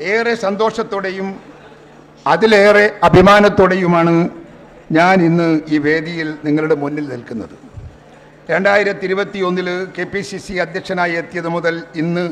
ഏറെ സന്തോഷത്തോടെയും അതിലേറെ അഭിമാനത്തോടെയുമാണ് ഞാൻ ഇന്ന് ഈ വേദിയിൽ നിങ്ങളുടെ മുന്നിൽ നിൽക്കുന്നത്. രണ്ടായിരത്തി ഇരുപത്തി ഒന്നിൽ കെ പി സി സി അധ്യക്ഷനായി എത്തിയത് മുതൽ ഇന്ന്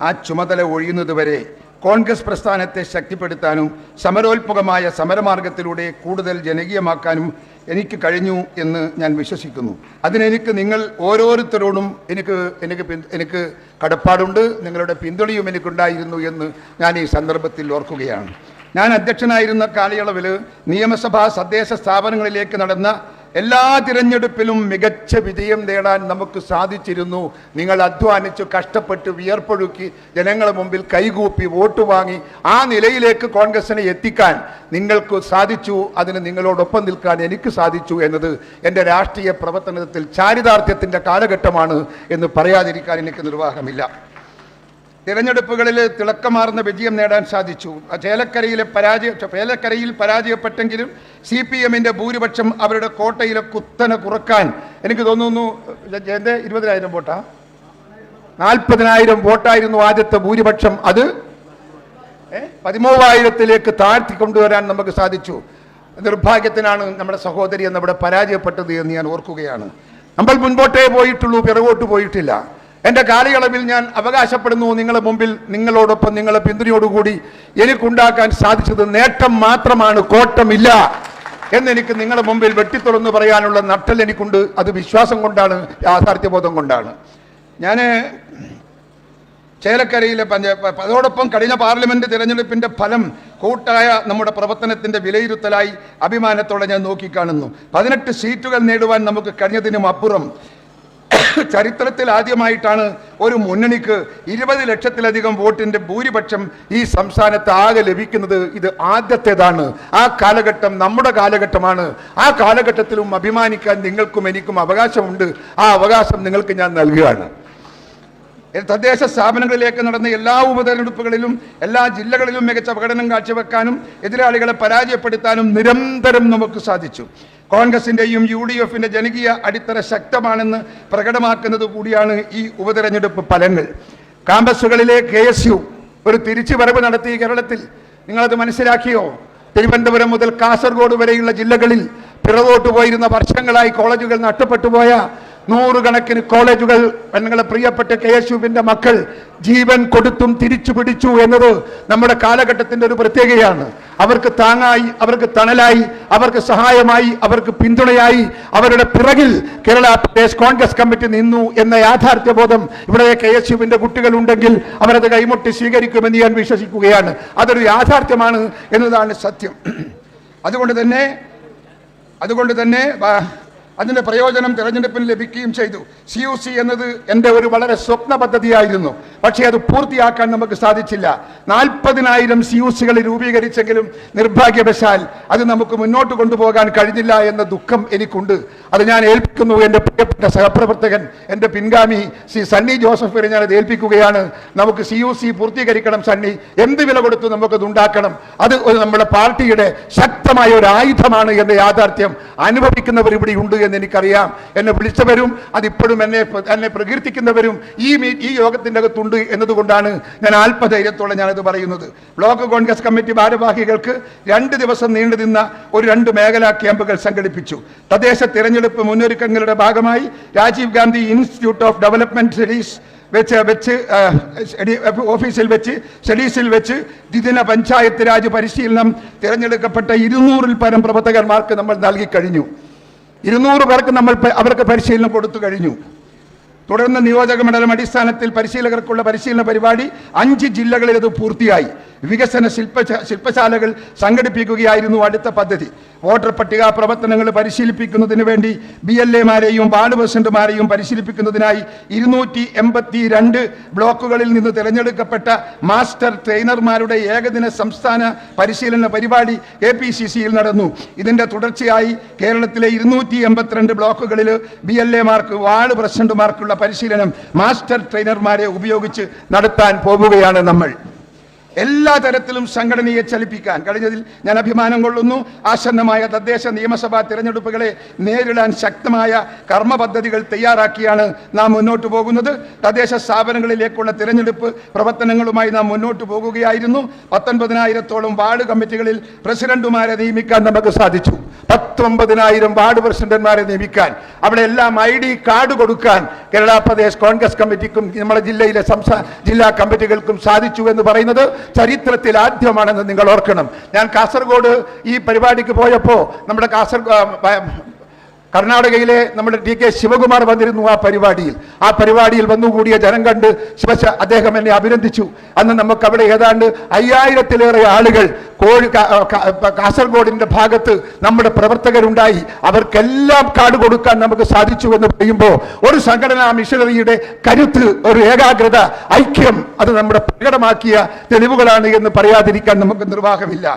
ആ ചുമതല ഒഴിയുന്നതുവരെ കോൺഗ്രസ് പ്രസ്ഥാനത്തെ ശക്തിപ്പെടുത്താനും സമരോത്മകമായ സമരമാർഗത്തിലൂടെ കൂടുതൽ ജനകീയമാക്കാനും എനിക്ക് കഴിഞ്ഞു എന്ന് ഞാൻ വിശ്വസിക്കുന്നു. അതിനെനിക്ക് നിങ്ങൾ ഓരോരുത്തരോടും എനിക്ക് എനിക്ക് എനിക്ക് കടപ്പാടുണ്ട്. നിങ്ങളുടെ പിന്തുണയും എനിക്കുണ്ടായിരുന്നു എന്ന് ഞാൻ ഈ സന്ദർഭത്തിൽ ഓർക്കുകയാണ്. ഞാൻ അധ്യക്ഷനായിരുന്ന കാലയളവിൽ നിയമസഭാ തദ്ദേശ സ്ഥാപനങ്ങളിലേക്ക് നടന്ന എല്ലാ തിരഞ്ഞെടുപ്പിലും മികച്ച വിജയം നേടാൻ നമുക്ക് സാധിച്ചിരുന്നു. നിങ്ങൾ അധ്വാനിച്ചു കഷ്ടപ്പെട്ട് വിയർപ്പൊഴുക്കി ജനങ്ങളുടെ മുമ്പിൽ കൈകൂപ്പി വോട്ട് വാങ്ങി ആ നിലയിലേക്ക് കോൺഗ്രസിനെ എത്തിക്കാൻ നിങ്ങൾക്ക് സാധിച്ചു അതിന് നിങ്ങളോടൊപ്പം നിൽക്കാൻ എനിക്ക് സാധിച്ചു എന്നത് എന്റെ രാഷ്ട്രീയ പ്രവർത്തനത്തിൽ ചാരിതാർത്ഥ്യത്തിന്റെ കാലഘട്ടമാണ് എന്ന് പറയാതിരിക്കാൻ എനിക്ക് നിർവാഹമില്ല. തിരഞ്ഞെടുപ്പുകളിൽ തിളക്കമാർന്ന വിജയം നേടാൻ സാധിച്ചു. ചേലക്കരയിലെ പരാജയ ചേലക്കരയിൽ പരാജയപ്പെട്ടെങ്കിലും സി പി എമ്മിന്റെ ഭൂരിപക്ഷം അവരുടെ കോട്ടയിലെ കുത്തനെ കുറയ്ക്കാൻ. എനിക്ക് തോന്നുന്നു എന്റെ ഇരുപതിനായിരം വോട്ടാ? നാൽപ്പതിനായിരം വോട്ടായിരുന്നു ആദ്യത്തെ ഭൂരിപക്ഷം. അത്? പതിമൂവായിരത്തിലേക്ക് താഴ്ത്തി കൊണ്ടുവരാൻ നമുക്ക് സാധിച്ചു. നിർഭാഗ്യത്തിനാണ് നമ്മുടെ സഹോദരി എന്നവിടെ പരാജയപ്പെട്ടത് എന്ന് ഞാൻ ഓർക്കുകയാണ്. നമ്മൾ മുൻപോട്ടേ പോയിട്ടുള്ളൂ പിറകോട്ട് പോയിട്ടില്ല. എന്റെ കാലയളവിൽ ഞാൻ അവകാശപ്പെടുന്നു നിങ്ങളുടെ മുമ്പിൽ നിങ്ങളോടൊപ്പം നിങ്ങളെ പിന്തുണയോടുകൂടി എനിക്കുണ്ടാക്കാൻ സാധിച്ചത് നേട്ടം മാത്രമാണ് കോട്ടമില്ല എന്നെനിക്ക് നിങ്ങളുടെ മുമ്പിൽ വെട്ടിത്തുറന്ന് പറയാനുള്ള നട്ടൽ എനിക്കുണ്ട്. അത് വിശ്വാസം കൊണ്ടാണ് യാഥാർത്ഥ്യബോധം കൊണ്ടാണ്. ഞാൻ ചേലക്കരയിലെ പഞ്ചായത്ത് അതോടൊപ്പം കഴിഞ്ഞ പാർലമെന്റ് തിരഞ്ഞെടുപ്പിന്റെ ഫലം കൂട്ടായ നമ്മുടെ പ്രവർത്തനത്തിന്റെ വിലയിരുത്തലായി അഭിമാനത്തോടെ ഞാൻ നോക്കിക്കാണുന്നു. പതിനെട്ട് സീറ്റുകൾ നേടുവാൻ നമുക്ക് കഴിഞ്ഞതിനും അപ്പുറം ചരിത്രത്തിൽ ആദ്യമായിട്ടാണ് ഒരു മുന്നണിക്ക് ഇരുപത് ലക്ഷത്തിലധികം വോട്ടിന്റെ ഭൂരിപക്ഷം ഈ സംസ്ഥാനത്ത് ആകെ ലഭിക്കുന്നത്. ഇത് ആദ്യത്തേതാണ്. ആ കാലഘട്ടം നമ്മുടെ കാലഘട്ടമാണ്. ആ കാലഘട്ടത്തിലും അഭിമാനിക്കാൻ നിങ്ങൾക്കും എനിക്കും അവകാശമുണ്ട്. ആ അവകാശം നിങ്ങൾക്ക് ഞാൻ നൽകുകയാണ്. തദ്ദേശ സ്ഥാപനങ്ങളിലേക്ക് നടന്ന എല്ലാ ഉപതെരഞ്ഞെടുപ്പുകളിലും എല്ലാ ജില്ലകളിലും മികച്ച പ്രകടനം കാഴ്ചവെക്കാനും എതിരാളികളെ പരാജയപ്പെടുത്താനും നിരന്തരം നമുക്ക് സാധിച്ചു. കോൺഗ്രസിന്റെയും യു ഡി എഫിന്റെ ജനകീയ അടിത്തറ ശക്തമാണെന്ന് പ്രകടമാക്കുന്നത് കൂടിയാണ് ഈ ഉപതെരഞ്ഞെടുപ്പ് ഫലങ്ങൾ. കാമ്പസുകളിലെ കെ എസ് യു ഒരു തിരിച്ചുവരവ് നടത്തി കേരളത്തിൽ. നിങ്ങളത് മനസ്സിലാക്കിയോ? തിരുവനന്തപുരം മുതൽ കാസർഗോഡ് വരെയുള്ള ജില്ലകളിൽ പിറകോട്ട് പോയിരുന്ന വർഷങ്ങളായി കോളേജുകൾ നഷ്ടപ്പെട്ടു പോയ നൂറുകണക്കിന് കോളേജുകൾ ഞങ്ങളെ പ്രിയപ്പെട്ട കെ എസ് യുവിന്റെ മക്കൾ ജീവൻ കൊടുത്തും തിരിച്ചു പിടിച്ചു എന്നത് നമ്മുടെ കാലഘട്ടത്തിന്റെ ഒരു പ്രത്യേകതയാണ്. അവർക്ക് താങ്ങായി അവർക്ക് തണലായി അവർക്ക് സഹായമായി അവർക്ക് പിന്തുണയായി അവരുടെ പിറകിൽ കേരള പ്രദേശ് കോൺഗ്രസ് കമ്മിറ്റി നിന്നു എന്ന യാഥാർത്ഥ്യബോധം ഇവിടെ കെ എസ് യുവിന്റെ കുട്ടികളുണ്ടെങ്കിൽ അവരത് കൈമുട്ടി സ്വീകരിക്കുമെന്ന് ഞാൻ വിശ്വസിക്കുകയാണ്. അതൊരു യാഥാർത്ഥ്യമാണ് എന്നതാണ് സത്യം. അതുകൊണ്ട് തന്നെ അതുകൊണ്ട് തന്നെ അതിന്റെ പ്രയോജനം തെരഞ്ഞെടുപ്പിന് ലഭിക്കുകയും ചെയ്തു. സി യു സി എന്നത് എന്റെ ഒരു വളരെ സ്വപ്ന പദ്ധതിയായിരുന്നു. പക്ഷേ അത് പൂർത്തിയാക്കാൻ നമുക്ക് സാധിച്ചില്ല. നാൽപ്പതിനായിരം സി യു സികൾ രൂപീകരിച്ചെങ്കിലും നിർഭാഗ്യവശാൽ അത് നമുക്ക് മുന്നോട്ട് കൊണ്ടുപോകാൻ കഴിഞ്ഞില്ല എന്ന ദുഃഖം എനിക്കുണ്ട്. അത് ഞാൻ ഏൽപ്പിക്കുന്നു. എന്റെ പ്രിയപ്പെട്ട സഹപ്രവർത്തകൻ എന്റെ പിൻഗാമി ശ്രീ സണ്ണി ജോസഫ് ഞാൻ അത് ഏൽപ്പിക്കുകയാണ്. നമുക്ക് സി യു സി പൂർത്തീകരിക്കണം സണ്ണി. എന്ത് വില കൊടുത്തു നമുക്കത് ഉണ്ടാക്കണം? അത് നമ്മുടെ പാർട്ടിയുടെ ശക്തമായ ഒരു ആയുധമാണ് എന്ന യാഥാർത്ഥ്യം അനുഭവിക്കുന്നവർ ഇവിടെ ഉണ്ട് എന്ന് എനിക്കറിയാം. എന്നെ വിളിച്ചവരും അതിപ്പോഴും എന്നെ എന്നെ പ്രകീർത്തിക്കുന്നവരും ഈ ഈ യോഗത്തിന്റെ അകത്തുണ്ട് എന്നതുകൊണ്ടാണ് ഞാൻ ആൽപ്പധൈര്യത്തോടെ ഞാനത് പറയുന്നത്. ബ്ലോക്ക് കോൺഗ്രസ് കമ്മിറ്റി ഭാരവാഹികൾക്ക് രണ്ട് ദിവസം നീണ്ടു നിന്ന ഒരു രണ്ട് മേഖലാ ക്യാമ്പുകൾ സംഘടിപ്പിച്ചു. തദ്ദേശ തിരഞ്ഞെടുപ്പ് മുന്നൊരുക്കങ്ങളുടെ ഭാഗമായി Rajiv Gandhi institute of development studies വെച്ച് വെച്ച് ഓഫീസിൽ വെച്ച് സ്റ്റഡീസിൽ വെച്ച് ദ്വിദിന പഞ്ചായത്ത് രാജ് പരിശീലനം തിരഞ്ഞെടുക്കപ്പെട്ട ഇരുന്നൂറിൽ പരം പ്രവർത്തകന്മാർക്ക് നമ്മൾ നൽകി കഴിഞ്ഞു. ഇരുന്നൂറ് പേർക്ക് നമ്മൾ അവർക്ക് പരിശീലനം കൊടുത്തു കഴിഞ്ഞു. തുടർന്ന് നിയോജക മണ്ഡലം അടിസ്ഥാനത്തിൽ പരിശീലകർക്കുള്ള പരിശീലന പരിപാടി അഞ്ച് ജില്ലകളിൽ ഇത് പൂർത്തിയായി. വികസന ശില്പ ശില്പശാലകൾ സംഘടിപ്പിക്കുകയായിരുന്നു അടുത്ത പദ്ധതി. വോട്ടർ പട്ടിക പ്രവർത്തനങ്ങൾ പരിശീലിപ്പിക്കുന്നതിന് വേണ്ടി ബി എൽ എമാരെയും വാർഡ് പ്രസിഡന്റുമാരെയും പരിശീലിപ്പിക്കുന്നതിനായി ഇരുന്നൂറ്റി എൺപത്തി രണ്ട് ബ്ലോക്കുകളിൽ നിന്ന് തിരഞ്ഞെടുക്കപ്പെട്ട മാസ്റ്റർ ട്രെയിനർമാരുടെ ഏകദിന സംസ്ഥാന പരിശീലന പരിപാടി എ പി സി സിയിൽ നടന്നു. ഇതിന്റെ തുടർച്ചയായി കേരളത്തിലെ ഇരുന്നൂറ്റി എൺപത്തിരണ്ട് ബ്ലോക്കുകളിൽ ബി എൽ എമാർക്ക് വാർഡ് പ്രസിഡന്റുമാർക്കുള്ള പരിശീലനം മാസ്റ്റർ ട്രെയിനർമാരെ ഉപയോഗിച്ച് നടത്താൻ പോകുകയാണ് നമ്മൾ. എല്ലാ തരത്തിലും സംഘടനയെ ചലിപ്പിക്കാൻ. കഴിഞ്ഞതിൽ ഞാൻ അഭിമാനം കൊള്ളുന്നു. ആസന്നമായ തദ്ദേശ നിയമസഭാ തിരഞ്ഞെടുപ്പുകളെ നേരിടാൻ ശക്തമായ കർമ്മപദ്ധതികൾ തയ്യാറാക്കിയാണ് നാം മുന്നോട്ട് പോകുന്നത്. തദ്ദേശ സ്ഥാപനങ്ങളിലേക്കുള്ള തിരഞ്ഞെടുപ്പ് പ്രവർത്തനങ്ങളുമായി നാം മുന്നോട്ട് പോകുകയായിരുന്നു. പത്തൊൻപതിനായിരത്തോളം വാർഡ് കമ്മിറ്റികളിൽ പ്രസിഡന്റുമാരെ നിയമിക്കാൻ നമുക്ക് സാധിച്ചു. പത്തൊമ്പതിനായിരം വാർഡ് പ്രസിഡന്റുമാരെ നിയമിക്കാൻ. അവിടെ എല്ലാം ഐ ഡി കാർഡ് കൊടുക്കാൻ കേരള പ്രദേശ് കോൺഗ്രസ് കമ്മിറ്റിക്കും നമ്മുടെ ജില്ലയിലെ സംസ്ഥാന ജില്ലാ കമ്മിറ്റികൾക്കും സാധിച്ചു എന്ന് പറയുന്നത് ചരിത്രത്തിൽ ആദ്യമാണെന്ന് നിങ്ങൾ ഓർക്കണം. ഞാൻ കാസർഗോഡ് ഈ പരിപാടിക്ക് പോയപ്പോൾ നമ്മുടെ കാസർഗോഡ് കർണാടകയിലെ നമ്മുടെ ടി കെ ശിവകുമാർ വന്നിരുന്നു ആ പരിപാടിയിൽ. ആ പരിപാടിയിൽ വന്നുകൂടിയ ജനം കണ്ട് ശിവശ അദ്ദേഹം എന്നെ അഭിനന്ദിച്ചു. അന്ന് നമുക്ക് അവിടെ ഏതാണ്ട് അയ്യായിരത്തിലേറെ ആളുകൾ കോഴി കാസർഗോഡിന്റെ ഭാഗത്ത് നമ്മുടെ പ്രവർത്തകരുണ്ടായി. അവർക്കെല്ലാം കാർഡ് കൊടുക്കാൻ നമുക്ക് സാധിച്ചു എന്ന് പറയുമ്പോൾ ഒരു സംഘടനാ മിഷനറിയുടെ കരുത്ത് ഒരു ഏകാഗ്രത ഐക്യം അത് നമ്മുടെ പ്രകടമാക്കിയ തെളിവുകളാണ് എന്ന് പറയാതിരിക്കാൻ നമുക്ക് നിർവാഹമില്ല.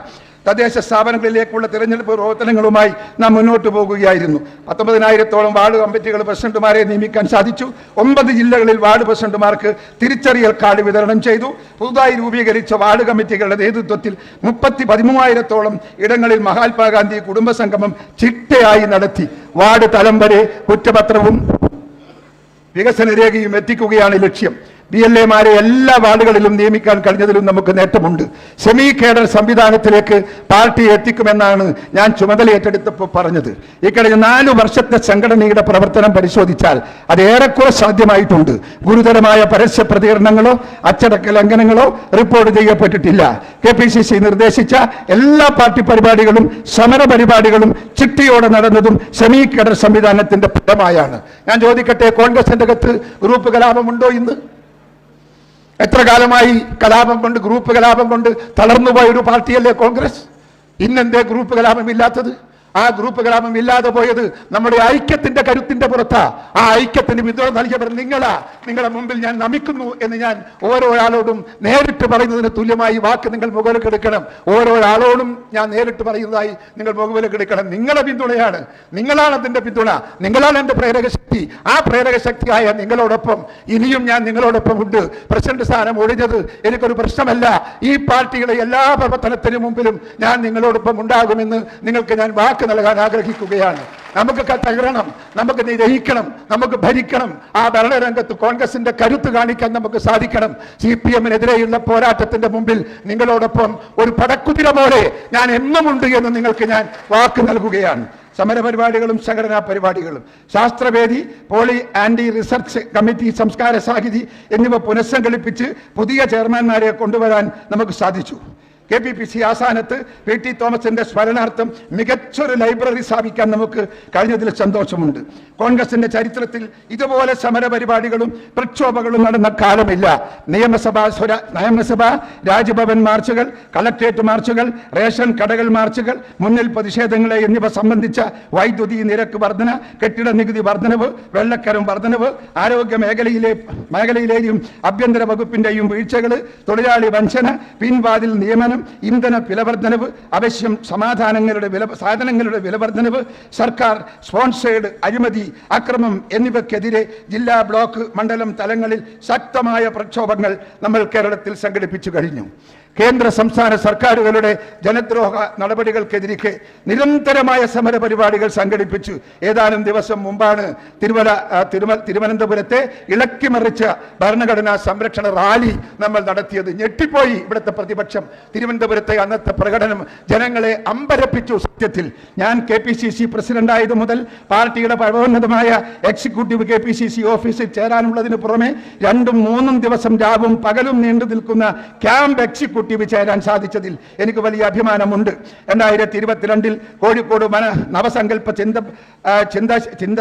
തദ്ദേശ സ്ഥാപനങ്ങളിലേക്കുള്ള തിരഞ്ഞെടുപ്പ് പ്രവർത്തനങ്ങളുമായി നാം മുന്നോട്ട് പോകുകയായിരുന്നു. പത്തൊമ്പതിനായിരത്തോളം വാർഡ് കമ്മിറ്റികൾ പ്രസിഡന്റുമാരെ നിയമിക്കാൻ സാധിച്ചു. ഒമ്പത് ജില്ലകളിൽ വാർഡ് പ്രസിഡന്റുമാർക്ക് തിരിച്ചറിയൽ കാർഡ് വിതരണം ചെയ്തു. പുതുതായി രൂപീകരിച്ച വാർഡ് കമ്മിറ്റികളുടെ നേതൃത്വത്തിൽ മുപ്പത്തി പതിമൂവായിരത്തോളം ഇടങ്ങളിൽ മഹാത്മാഗാന്ധി കുടുംബസംഗമം ചിട്ടയായി നടത്തി. വാർഡ് തലം വരെ കുറ്റപത്രവും വികസന രേഖയും എത്തിക്കുകയാണ് ലക്ഷ്യം. ബി എൽ എമാരെ എല്ലാ വാർഡുകളിലും നിയമിക്കാൻ കഴിഞ്ഞതിലും നമുക്ക് നേട്ടമുണ്ട്. സെമി കേഡർ സംവിധാനത്തിലേക്ക് പാർട്ടി എത്തിക്കുമെന്നാണ് ഞാൻ ചുമതല ഏറ്റെടുത്തപ്പോൾ പറഞ്ഞത് കഴിഞ്ഞ നാലു വർഷത്തെ സംഘടനയുടെ പ്രവർത്തനം പരിശോധിച്ചാൽ അത് ഏറെക്കുറെ സാധ്യമായിട്ടുണ്ട്. ഗുരുതരമായ പരസ്യ പ്രതികരണങ്ങളോ അച്ചടക്ക ലംഘനങ്ങളോ റിപ്പോർട്ട് ചെയ്യപ്പെട്ടിട്ടില്ല. കെ പി സി സി നിർദ്ദേശിച്ച എല്ലാ പാർട്ടി പരിപാടികളും സമര പരിപാടികളും ചിട്ടിയോടെ നടന്നതും സെമി കേഡർ സംവിധാനത്തിന്റെ ഫലമായാണ്. ഞാൻ ചോദിക്കട്ടെ കോൺഗ്രസിന്റെ അകത്ത് ഗ്രൂപ്പ് കലാപമുണ്ടോ ഇന്ന്? എത്ര കാലമായി കലാപം കൊണ്ട് ഗ്രൂപ്പ് കലാപം കൊണ്ട് തളർന്നുപോയ ഒരു പാർട്ടിയല്ലേ കോൺഗ്രസ്? ഇന്നെന്തേ ഗ്രൂപ്പ് കലാപം ഇല്ലാത്തത്? ആ ഗ്രൂപ്പ് കലാപം ഇല്ലാതെ പോയത് നമ്മുടെ ഐക്യത്തിന്റെ കരുത്തിന്റെ പുറത്താ. ആ ഐക്യത്തിന് പിന്തുണ നൽകിയവർ നിങ്ങളാ. നിങ്ങളുടെ മുമ്പിൽ ഞാൻ നമിക്കുന്നു എന്ന് ഞാൻ ഓരോ ആളോടും നേരിട്ട് പറയുന്നതിന് തുല്യമായി വാക്ക് നിങ്ങൾ മുകളിലേക്ക് എടുക്കണം. ഓരോ ആളോടും ഞാൻ നേരിട്ട് പറയുന്നതായി നിങ്ങൾ മുകളിലേക്ക് എടുക്കണം. നിങ്ങളുടെ പിന്തുണയാണ്. നിങ്ങളാണ് അതിന്റെ പിന്തുണ. നിങ്ങളാണ് എന്റെ പ്രേരക ശക്തി. ആ പ്രേരക ശക്തിയായ നിങ്ങളോടൊപ്പം ഇനിയും ഞാൻ നിങ്ങളോടൊപ്പം ഉണ്ട്. പ്രസിഡന്റ് സ്ഥാനം ഒഴിഞ്ഞത് എനിക്കൊരു പ്രശ്നമല്ല. ഈ പാർട്ടിയുടെ എല്ലാ പ്രവർത്തനത്തിനു മുമ്പിലും ഞാൻ നിങ്ങളോടൊപ്പം ഉണ്ടാകുമെന്ന് നിങ്ങൾക്ക് ഞാൻ വാക്ക് നൽകാൻ ആഗ്രഹിക്കുകയാണ്. നമുക്ക് തകരണം നമുക്ക് നിരഹിക്കണം. നമുക്ക് ഭരിക്കണം. ആ ഭരണരംഗത്ത് കോൺഗ്രസിന്റെ കരുത്ത് കാണിക്കാൻ നമുക്ക് സാധിക്കണം. സി പി എമ്മിനെതിരെയുള്ള പോരാട്ടത്തിന്റെ മുമ്പിൽ നിങ്ങളോടൊപ്പം ഒരു പടക്കുതിര പോലെ ഞാൻ എന്നുമുണ്ട് എന്ന് നിങ്ങൾക്ക് ഞാൻ വാക്ക് നൽകുകയാണ്. സമരപരിപാടികളും സംഘടനാ പരിപാടികളും ശാസ്ത്രവേദി പോളി ആന്റി റിസർച്ച് കമ്മിറ്റി സംസ്കാര സാഹിതി എന്നിവ പുനഃസംഘടിപ്പിച്ച് പുതിയ ചെയർമാൻമാരെ കൊണ്ടുവരാൻ നമുക്ക് സാധിച്ചു. കെ പി പി സി ആസ്ഥാനത്ത് പി ടി തോമസിന്റെ സ്മരണാർത്ഥം മികച്ചൊരു ലൈബ്രറി സ്ഥാപിക്കാൻ നമുക്ക് കഴിഞ്ഞതിൽ സന്തോഷമുണ്ട്. കോൺഗ്രസിന്റെ ചരിത്രത്തിൽ ഇതുപോലെ സമരപരിപാടികളും പ്രക്ഷോഭങ്ങളും നടന്ന കാലമില്ല. നിയമസഭാ നിയമസഭ രാജ്ഭവൻ മാർച്ചുകൾ കളക്ട്രേറ്റ് മാർച്ചുകൾ റേഷൻ കടകൾ മാർച്ചുകൾ മുന്നിൽ പ്രതിഷേധങ്ങളെ എന്നിവ സംബന്ധിച്ച വൈദ്യുതി നിരക്ക് വർധന കെട്ടിട നികുതി വർധനവ് വെള്ളക്കരം വർധനവ് ആരോഗ്യ മേഖലയിലെ മേഖലയിലെയും ആഭ്യന്തര വകുപ്പിന്റെയും വീഴ്ചകൾ തൊഴിലാളി വഞ്ചന പിൻവാതിൽ നിയമനം ഇന്ധന വിലവർദ്ധനവ് അവശ്യം സമാധാനങ്ങളുടെ വില സാധനങ്ങളുടെ വിലവർദ്ധനവ് സർക്കാർ സ്പോൺസേഡ് അഴിമതി അക്രമം എന്നിവയ്ക്കെതിരെ ജില്ലാ ബ്ലോക്ക് മണ്ഡലം തലങ്ങളിൽ ശക്തമായ പ്രക്ഷോഭങ്ങൾ നമ്മൾ കേരളത്തിൽ സംഘടിപ്പിച്ചു കഴിഞ്ഞു. കേന്ദ്ര സംസ്ഥാന സർക്കാരുകളുടെ ജനദ്രോഹ നടപടികൾക്കെതിരെ നിരന്തരമായ സമര പരിപാടികൾ സംഘടിപ്പിച്ചു. ഏതാനും ദിവസം മുമ്പാണ് തിരുവല തിരുമ തിരുവനന്തപുരത്തെ ഇളക്കിമറിച്ച ഭരണഘടനാ സംരക്ഷണ റാലി നമ്മൾ നടത്തിയത്. ഞെട്ടിപ്പോയി ഇവിടുത്തെ പ്രതിപക്ഷം. തിരുവനന്തപുരത്തെ അന്നത്തെ പ്രകടനം ജനങ്ങളെ അമ്പരപ്പിച്ചു സത്യത്തിൽ. ഞാൻ K P C C president ആയത് മുതൽ പാർട്ടിയുടെ പരമോന്നതമായ executive K P C C ഓഫീസിൽ ചേരാനുള്ളതിന് പുറമെ രണ്ടും മൂന്നും ദിവസം രാവും പകലും നീണ്ടു നിൽക്കുന്ന ക്യാമ്പ് എക്സിക്യൂട്ടീവ് ചേരാൻ സാധിച്ചതിൽ എനിക്ക് വലിയ അഭിമാനമുണ്ട്. രണ്ടായിരത്തി ഇരുപത്തിരണ്ടിൽ കോഴിക്കോട് മന നവസങ്കല്പ ചിന്ത ചിന്ത ചിന്ത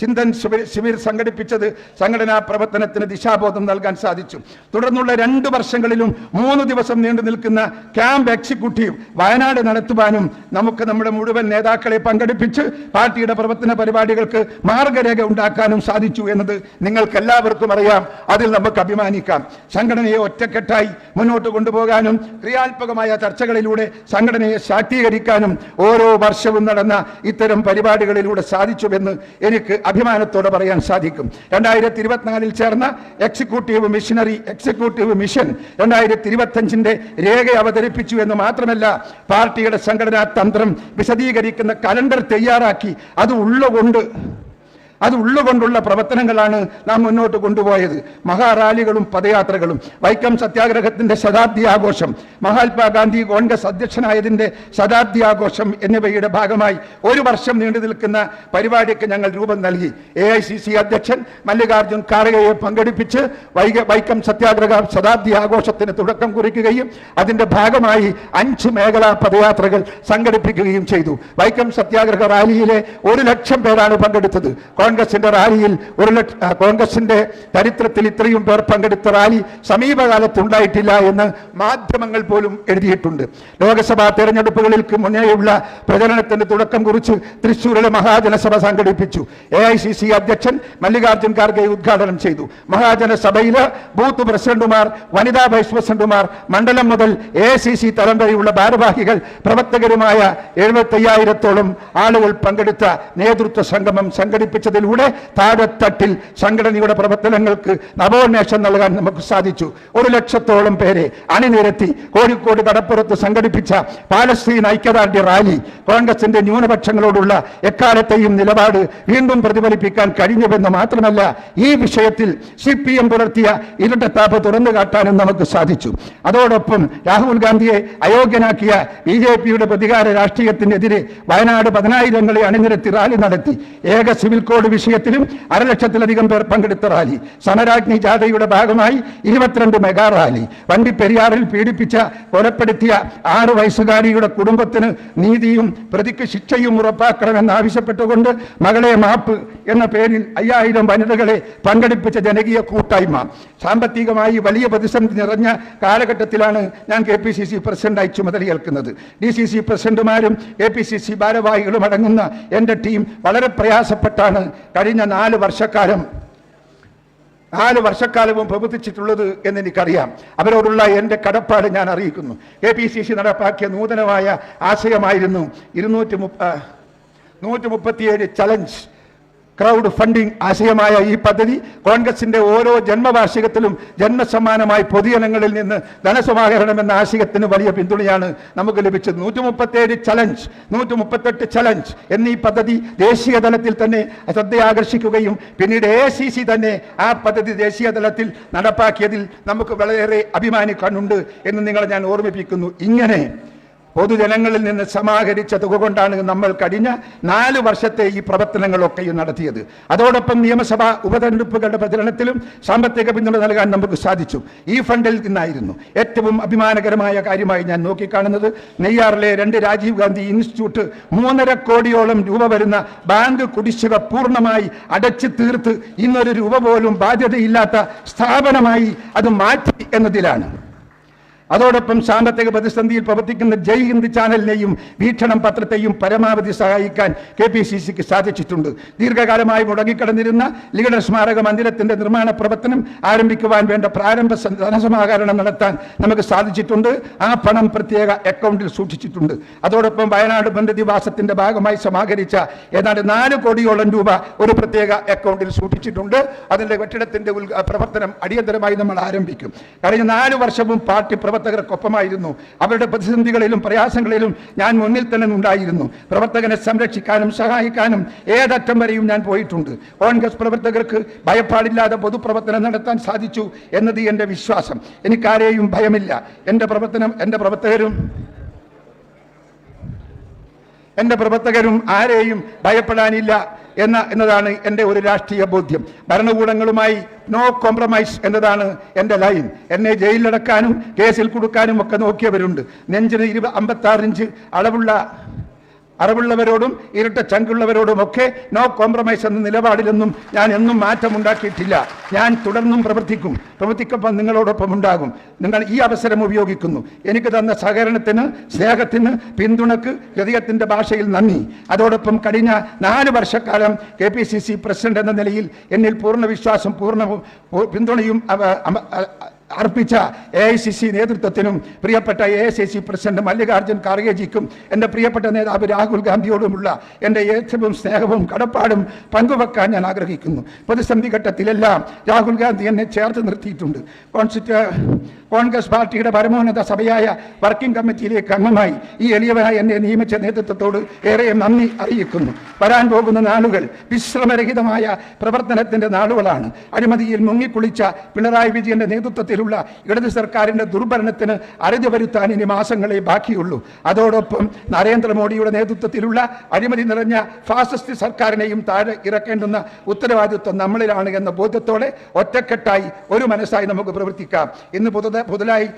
ചിന്തൻ ശിബിർ സംഘടിപ്പിച്ചത് സംഘടനാ പ്രവർത്തനത്തിന് ദിശാബോധം നൽകാൻ സാധിച്ചു. തുടർന്നുള്ള രണ്ട് വർഷങ്ങളിലും മൂന്ന് ദിവസം നീണ്ടു നിൽക്കുന്ന ക്യാമ്പ് എക്സിക്യൂട്ടീവ് വയനാട് നടത്തുവാനും നമുക്ക് നമ്മുടെ മുഴുവൻ നേതാക്കളെ പങ്കെടുപ്പിച്ച് പാർട്ടിയുടെ പ്രവർത്തന പരിപാടികൾക്ക് മാർഗരേഖ ഉണ്ടാക്കാനും സാധിച്ചു എന്നത് നിങ്ങൾക്ക് എല്ലാവർക്കും അറിയാം. അതിൽ നമുക്ക് അഭിമാനിക്കാം. സംഘടനയെ ഒറ്റക്കെട്ടായി മുന്നോട്ട് കൊണ്ടുപോകാനും ക്രിയാത്മകമായ ചർച്ചകളിലൂടെ സംഘടനയെ ശാക്തീകരിക്കാനും ഓരോ വർഷവും നടന്ന ഇത്തരം പരിപാടികളിലൂടെ സാധിച്ചുവെന്ന് എനിക്ക് അഭിമാനത്തോടെ പറയാൻ സാധിക്കും. രണ്ടായിരത്തി ഇരുപത്തിനാലിൽ ചേർന്ന എക്സിക്യൂട്ടീവ് മിഷനറി എക്സിക്യൂട്ടീവ് മിഷൻ രണ്ടായിരത്തി ഇരുപത്തഞ്ചിന്റെ രേഖ അവതരിപ്പിച്ചു എന്ന് മാത്രമല്ല പാർട്ടിയുടെ സംഘടനാ തന്ത്രം വിശദീകരിക്കുന്ന കലണ്ടർ തയ്യാറാക്കി. അത് ഉള്ളുകൊണ്ട് അത് ഉള്ളുകൊണ്ടുള്ള പ്രവർത്തനങ്ങളാണ് നാം മുന്നോട്ട് കൊണ്ടുപോയത്. മഹാറാലികളും പദയാത്രകളും. വൈക്കം സത്യാഗ്രഹത്തിന്റെ ശതാബ്ദി ആഘോഷം മഹാത്മാഗാന്ധി കോൺഗ്രസ് അധ്യക്ഷനായതിന്റെ ശതാബ്ദി ആഘോഷം എന്നിവയുടെ ഭാഗമായി ഒരു വർഷം നീണ്ടു നിൽക്കുന്ന പരിപാടിക്ക് ഞങ്ങൾ രൂപം നൽകി. എ ഐ സി സി അധ്യക്ഷൻ മല്ലികാർജുൻ ഖാർഗയെ പങ്കെടുപ്പിച്ച് വൈക വൈക്കം സത്യാഗ്രഹ ശതാബ്ദി ആഘോഷത്തിന് തുടക്കം കുറിക്കുകയും അതിന്റെ ഭാഗമായി അഞ്ച് മേഖലാ പദയാത്രകൾ സംഘടിപ്പിക്കുകയും ചെയ്തു. വൈക്കം സത്യാഗ്രഹ റാലിയിലെ ഒരു ലക്ഷം പേരാണ് പങ്കെടുത്തത്. കോൺഗ്രസിന്റെ റാലിയിൽ ഒരു ലക്ഷ കോൺഗ്രസിന്റെ ചരിത്രത്തിൽ ഇത്രയും പേർ പങ്കെടുത്ത റാലി സമീപകാലത്ത് ഉണ്ടായിട്ടില്ല എന്ന് മാധ്യമങ്ങൾ പോലും എഴുതിയിട്ടുണ്ട്. ലോക്സഭാ തെരഞ്ഞെടുപ്പുകൾക്ക് മുന്നേയുള്ള പ്രചരണത്തിന്റെ തുടക്കം കുറിച്ച് തൃശൂരിലെ മഹാജനസഭ സംഘടിപ്പിച്ചു. എ ഐ സി സി അധ്യക്ഷൻ മല്ലികാർജുൻ ഖാർഗെ ഉദ്ഘാടനം ചെയ്തു. മഹാജനസഭയിലെ ബൂത്ത് പ്രസിഡന്റുമാർ വനിതാ വൈസ് പ്രസിഡന്റുമാർ മണ്ഡലം മുതൽ എ സി സി തലം വരെയുള്ള ഭാരവാഹികൾ പ്രവർത്തകരുമായ എഴുപത്തയ്യായിരത്തോളം ആളുകൾ പങ്കെടുത്ത നേതൃത്വ സംഗമം സംഘടിപ്പിച്ചതിലൂടെ താഴെത്തട്ടിൽ സംഘടനയുടെ പ്രവർത്തനങ്ങൾക്ക് നവോന്മേഷം നൽകാൻ നമുക്ക് സാധിച്ചു. ഒരു ലക്ഷത്തോളം പേരെ അണിനിരത്തി കോഴിക്കോട് കടപ്പുറത്ത് സംഘടിപ്പിച്ച പാലസ്തീൻ ഐക്യദാർഢ്യ റാലി കോൺഗ്രസിന്റെ ന്യൂനപക്ഷങ്ങളോടുള്ള എക്കാലത്തെയും നിലപാട് വീണ്ടും പ്രതിഫലിപ്പിക്കാൻ കഴിഞ്ഞുവെന്ന് മാത്രമല്ല ഈ വിഷയത്തിൽ സി പി എം പുലർത്തിയ ഇരട്ടത്താപ്പ് തുറന്നു കാട്ടാനും നമുക്ക് സാധിച്ചു. അതോടൊപ്പം രാഹുൽ ഗാന്ധിയെ അയോഗ്യനാക്കിയ ബി ജെ പിയുടെ പ്രതികാര രാഷ്ട്രീയത്തിനെതിരെ വയനാട് പതിനായിരങ്ങളെ അണിനിരത്തി റാലി നടത്തി. ഏക സിവിൽ കോഡ് വിഷയത്തിലും അരലക്ഷത്തിലധികം പേർ പങ്കെടുത്ത റാലി. സമരാഗ്നി ജാഥയുടെ ഭാഗമായി ഇരുപത്തിരണ്ട് മെഗാ റാലി. വണ്ടിപ്പെരിയാറിൽ പീഡിപ്പിച്ച കൊലപ്പെടുത്തിയ ആറ് വയസ്സുകാരിയുടെ കുടുംബത്തിന് നീതിയും പ്രതിക്ക് ശിക്ഷയും ഉറപ്പാക്കണമെന്ന് ആവശ്യപ്പെട്ടുകൊണ്ട് മകളെ മാപ്പ് എന്ന പേരിൽ അയ്യായിരം വനിതകളെ പങ്കെടുപ്പിച്ച ജനകീയ കൂട്ടായ്മ. സാമ്പത്തികമായി വലിയ പ്രതിസന്ധി നിറഞ്ഞ കാലഘട്ടത്തിലാണ് ഞാൻ കെ പി സി സി പ്രസിഡന്റായി ചുമതലയേൽക്കുന്നത്. ഡി സി സി പ്രസിഡന്റുമാരും എ പി സി സി ഭാരവാഹികളും അടങ്ങുന്ന എന്റെ ടീം വളരെ പ്രയാസപ്പെട്ടാണ് കഴിഞ്ഞ നാല് വർഷക്കാലം നാല് വർഷക്കാലവും പ്രവർത്തിച്ചിട്ടുള്ളത് എന്ന് എനിക്കറിയാം അവരോടുള്ള എന്റെ കടപ്പാട് ഞാൻ അറിയിക്കുന്നു. കെ പി സി സി നടപ്പാക്കിയ നൂതനമായ ആശയമായിരുന്നു ഇരുന്നൂറ്റി മുപ്പ നൂറ്റി മുപ്പത്തിയേഴ് ചലഞ്ച് ക്രൗഡ് ഫണ്ടിംഗ് ആശയമായ ഈ പദ്ധതി കോൺഗ്രസിന്റെ ഓരോ ജന്മവാർഷികത്തിലും ജന്മസമ്മാനമായി പൊതുജനങ്ങളിൽ നിന്ന് ധനസമാഹരണം എന്ന ആശയത്തിന് വലിയ പിന്തുണയാണ് നമുക്ക് ലഭിച്ചത്. നൂറ്റി മുപ്പത്തേഴ് ചലഞ്ച് നൂറ്റി മുപ്പത്തെട്ട് ചലഞ്ച് എന്നീ പദ്ധതി ദേശീയ തലത്തിൽ തന്നെ ശ്രദ്ധയാകർഷിക്കുകയും പിന്നീട് എ സി സി തന്നെ ആ പദ്ധതി ദേശീയ തലത്തിൽ നടപ്പാക്കിയതിൽ നമുക്ക് വളരെയേറെ അഭിമാനിക്കാനുണ്ട് എന്ന് നിങ്ങളെ ഞാൻ ഓർമ്മിപ്പിക്കുന്നു. ഇങ്ങനെ പൊതുജനങ്ങളിൽ നിന്ന് സമാഹരിച്ച തുക കൊണ്ടാണ് നമ്മൾ കഴിഞ്ഞ നാല് വർഷത്തെ ഈ പ്രവർത്തനങ്ങളൊക്കെയും നടത്തിയത്. അതോടൊപ്പം നിയമസഭാ ഉപതെരഞ്ഞെടുപ്പുകളുടെ പ്രചരണത്തിലും സാമ്പത്തിക പിന്തുണ നൽകാൻ നമുക്ക് സാധിച്ചു. ഈ ഫണ്ടിൽ നിന്നായിരുന്നു ഏറ്റവും അഭിമാനകരമായ കാര്യമായി ഞാൻ നോക്കിക്കാണുന്നത്. നെയ്യാറിലെ രണ്ട് രാജീവ് ഗാന്ധി ഇൻസ്റ്റിറ്റ്യൂട്ട് മൂന്നര കോടിയോളം രൂപ വരുന്ന ബാങ്ക് കുടിശ്ശിക പൂർണമായി അടച്ചു തീർത്ത് ഇന്നൊരു രൂപ പോലും ബാധ്യതയില്ലാത്ത സ്ഥാപനമായി അത് മാറ്റി എന്നതിലാണ്. അതോടൊപ്പം സാമ്പത്തിക പ്രതിസന്ധിയിൽ പ്രവർത്തിക്കുന്ന ജയ് ഹിന്ദ് ചാനലിനെയും വീക്ഷണം പത്രത്തെയും പരമാവധി സഹായിക്കാൻ കെ പി സി സിക്ക് സാധിച്ചിട്ടുണ്ട്. ദീർഘകാലമായി മുടങ്ങിക്കിടന്നിരുന്ന ലീഡർ സ്മാരക മന്ദിരത്തിന്റെ നിർമ്മാണ പ്രവർത്തനം ആരംഭിക്കുവാൻ വേണ്ട പ്രാരംഭ ധനസമാഹരണം നടത്താൻ നമുക്ക് സാധിച്ചിട്ടുണ്ട്. ആ പണം പ്രത്യേക അക്കൗണ്ടിൽ സൂക്ഷിച്ചിട്ടുണ്ട്. അതോടൊപ്പം വയനാട് ബന്ധുദിവാസത്തിന്റെ ഭാഗമായി സമാഹരിച്ച ഏതാണ്ട് നാല് കോടിയോളം രൂപ ഒരു പ്രത്യേക അക്കൗണ്ടിൽ സൂക്ഷിച്ചിട്ടുണ്ട്. അതിന്റെ കെട്ടിടത്തിന്റെ പ്രവർത്തനം അടിയന്തരമായി നമ്മൾ ആരംഭിക്കും. കഴിഞ്ഞ നാല് വർഷവും പാർട്ടി പ്രവർത്തകർക്കൊപ്പമായിരുന്നു. അവരുടെ പ്രതിസന്ധികളിലും പ്രയാസങ്ങളിലും ഞാൻ മുന്നിൽ തന്നെ ഉണ്ടായിരുന്നു. പ്രവർത്തകനെ സംരക്ഷിക്കാനും സഹായിക്കാനും ഏതറ്റം വരെയും ഞാൻ പോയിട്ടുണ്ട്. കോൺഗ്രസ് പ്രവർത്തകർക്ക് ഭയപ്പാടില്ലാതെ പൊതുപ്രവർത്തനം നടത്താൻ സാധിച്ചു എന്നത് എന്റെ വിശ്വാസം. എനിക്കാരെയും ഭയമില്ല. എന്റെ പ്രവർത്തനം എന്റെ പ്രവർത്തകരും എന്റെ പ്രവർത്തകരും ആരെയും ഭയപ്പെടാനില്ല എന്ന എന്നതാണ് എന്റെ ഒരു രാഷ്ട്രീയ ബോധ്യം. ഭരണകൂടങ്ങളുമായി നോ കോംപ്രമൈസ് എന്നതാണ് എന്റെ ലൈൻ എന്നെ ജയിലിലടക്കാനും കേസിൽ കൊടുക്കാനും ഒക്കെ നോക്കിയവരുണ്ട്. നെഞ്ചിന് ഇരുപ അമ്പത്താറിഞ്ച് അളവുള്ള അറിവുള്ളവരോടും ഇരട്ട ചങ്കുള്ളവരോടും ഒക്കെ നോ കോംപ്രമൈസ് എന്ന നിലപാടിലൊന്നും ഞാൻ എന്നും മാറ്റമുണ്ടാക്കിയിട്ടില്ല. ഞാൻ തുടർന്നും പ്രവർത്തിക്കും. പ്രവർത്തിക്കൊപ്പം നിങ്ങളോടൊപ്പം ഉണ്ടാകും. നിങ്ങൾ ഈ അവസരം ഉപയോഗിക്കുന്നു. എനിക്ക് തന്ന സഹകരണത്തിന് സ്നേഹത്തിന് പിന്തുണക്ക് ഹൃദയത്തിന്റെ ഭാഷയിൽ നന്ദി. അതോടൊപ്പം കഴിഞ്ഞ നാല് വർഷക്കാലം K P C C president എന്ന നിലയിൽ എന്നിൽ പൂർണ വിശ്വാസം പൂർണ പിന്തുണയും അർപ്പിച്ച എ ഐ സി സി നേതൃത്വത്തിനും പ്രിയപ്പെട്ട A I C C president Mallikarjun ഖാർഗേജിക്കും എന്റെ പ്രിയപ്പെട്ട നേതാവ് രാഹുൽ ഗാന്ധിയോടുമുള്ള എന്റെ ഏറ്റവും സ്നേഹവും കടപ്പാടും പങ്കുവെക്കാൻ ഞാൻ ആഗ്രഹിക്കുന്നു. പ്രതിസന്ധി ഘട്ടത്തിലെല്ലാം രാഹുൽ ഗാന്ധി എന്നെ ചേർത്ത് നിർത്തിയിട്ടുണ്ട്. കോൺഗ്രസ് പാർട്ടിയുടെ പരമോന്നത സഭയായ വർക്കിംഗ് കമ്മിറ്റിയിലേക്ക് അംഗമായി ഈ എളിയവനായി എന്നെ നിയമിച്ച നേതൃത്വത്തോട് ഏറെ നന്ദി അറിയിക്കുന്നു. വരാൻ പോകുന്ന നാളുകൾ വിശ്രമരഹിതമായ പ്രവർത്തനത്തിന്റെ നാളുകളാണ്. അഴിമതിയിൽ മുങ്ങിക്കുളിച്ച പിണറായി വിജയന്റെ നേതൃത്വത്തിലുള്ള ഇടത് സർക്കാരിന്റെ ദുർഭരണത്തിന് അറുതി വരുത്താൻ ഇനി മാസങ്ങളെ ബാക്കിയുള്ളൂ. അതോടൊപ്പം നരേന്ദ്രമോദിയുടെ നേതൃത്വത്തിലുള്ള അഴിമതി നിറഞ്ഞ ഫാസിസ്റ്റ് സർക്കാരിനെയും താഴെ ഇറക്കേണ്ടുന്ന ഉത്തരവാദിത്വം നമ്മളിലാണ് എന്ന ബോധ്യത്തോടെ ഒറ്റക്കെട്ടായി ഒരു മനസ്സായി നമുക്ക് പ്രവർത്തിക്കാം. ഇന്ന് പുതുത പുതുതായി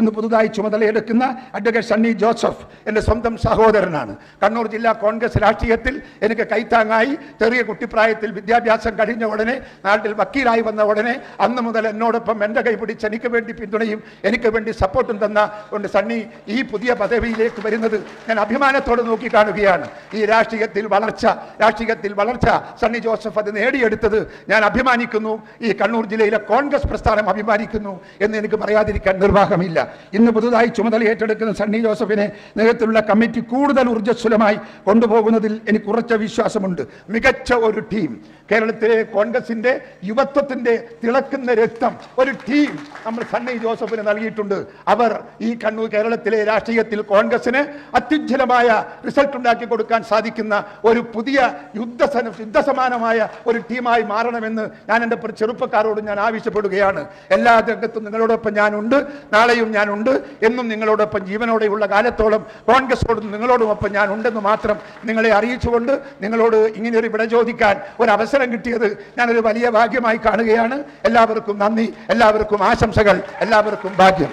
ഇന്ന് പുതുതായി ചുമതലയെടുക്കുന്ന അഡ്വക്കേറ്റ് സണ്ണി ജോസഫ് എന്റെ സ്വന്തം സഹോദരനാണ്. കണ്ണൂർ ജില്ലാ കോൺഗ്രസ് രാഷ്ട്രീയത്തിൽ എനിക്ക് കൈത്താങ്ങായി ചെറിയ കുട്ടിപ്രായത്തിൽ വിദ്യാഭ്യാസം കഴിഞ്ഞ ഉടനെ നാട്ടിൽ വക്കീലായി വന്ന ഉടനെ അന്ന് മുതൽ എന്നോടൊപ്പം എന്റെ കൈ പിടിച്ച് എനിക്ക് വേണ്ടി പിന്തുണയും എനിക്ക് വേണ്ടി സപ്പോർട്ടും തന്ന കൊണ്ട് സണ്ണി ഈ പുതിയ പദവിയിലേക്ക് വരുന്നത് ഞാൻ അഭിമാനത്തോടെ നോക്കി കാണുകയാണ് ഈ രാഷ്ട്രീയത്തിൽ വളർച്ച രാഷ്ട്രീയത്തിൽ വളർച്ച സണ്ണി ജോസഫ് അത് നേടിയെടുത്തത് ഞാൻ അഭിമാനിക്കുന്നു. ഈ കണ്ണൂർ ജില്ലയിലെ കോൺഗ്രസ് പ്രസ്ഥാനം അഭിമാനിക്കുന്നു എന്ന് എനിക്ക് പറയാതിരിക്കാൻ നിർവാഹമില്ല. ഇന്ന് പുതുതായി ചുമതല ഏറ്റെടുക്കുന്ന സണ്ണി ജോസഫിനെ നേതൃത്വത്തിലുള്ള കമ്മിറ്റി കൂടുതൽ ഊർജസ്വലമായി കൊണ്ടുപോകുന്നതിൽ എനിക്ക് ഉറച്ച വിശ്വാസമുണ്ട്. മികച്ച ഒരു ടീം. കേരളത്തിലെ കോൺഗ്രസിന്റെ യുവത്വത്തിന്റെ തിളക്കുന്ന രക്തം ഒരു ടീം. നമ്മൾ സണ്ണി ജോസഫിന് നൽകിയിട്ടുണ്ട്. അവർ ഈ കണ്ണൂർ കേരളത്തിലെ രാഷ്ട്രീയത്തിൽ കോൺഗ്രസിന് അത്യുജ്വലമായ റിസൾട്ട് ഉണ്ടാക്കി കൊടുക്കാൻ സാധിക്കുന്ന ഒരു പുതിയ യുദ്ധ യുദ്ധസമാനമായ ഒരു ടീമായി മാറണമെന്ന് ഞാൻ എന്റെ ചെറുപ്പക്കാരോട് ഞാൻ ആവശ്യപ്പെടുകയാണ്. എല്ലാ രംഗത്തും നിങ്ങളോടൊപ്പം ഞാനുണ്ട് നാളെയും ഞാനുണ്ട് എന്നും നിങ്ങളോടൊപ്പം ജീവനോടെയുള്ള കാലത്തോളം കോൺഗ്രസോടും നിങ്ങളോടുമൊപ്പം ഞാൻ ഉണ്ടെന്ന് മാത്രം നിങ്ങളെ അറിയിച്ചുകൊണ്ട് നിങ്ങളോട് ഇങ്ങനെയൊരു വിട ചോദിക്കാൻ ഒരു അവസരം കിട്ടിയത് ഞാനൊരു വലിയ ഭാഗ്യമായി കാണുകയാണ്. എല്ലാവർക്കും നന്ദി എല്ലാവർക്കും ആശംസകൾ. എല്ലാവർക്കും ഭാഗ്യം.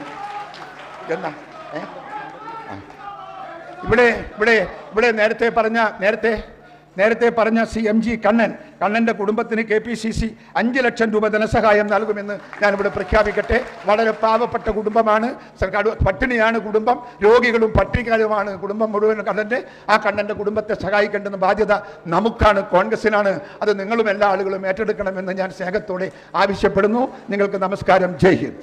എന്നാ? ഇവിടെ ഇവിടെ ഇവിടെ നേരത്തെ പറഞ്ഞ നേരത്തെ നേരത്തെ പറഞ്ഞ സി എം ജി കണ്ണൻ കണ്ണന്റെ കുടുംബത്തിന് കെ പി സി സി അഞ്ച് ലക്ഷം രൂപ ധനസഹായം നൽകുമെന്ന് ഞാനിവിടെ പ്രഖ്യാപിക്കട്ടെ. വളരെ പാവപ്പെട്ട കുടുംബമാണ്. പട്ടിണിയാണ് കുടുംബം. രോഗികളും പട്ടിണിക്കാരുമാണ് കുടുംബം മുഴുവൻ കണ്ണന്റെ ആ കണ്ണന്റെ കുടുംബത്തെ സഹായിക്കേണ്ടുന്ന ബാധ്യത നമുക്കാണ് കോൺഗ്രസിനാണ്. അത് നിങ്ങളും എല്ലാ ആളുകളും ഏറ്റെടുക്കണമെന്ന് ഞാൻ സ്നേഹത്തോടെ ആവശ്യപ്പെടുന്നു. നിങ്ങൾക്ക് നമസ്കാരം. ജയ് ഹിന്ദ്.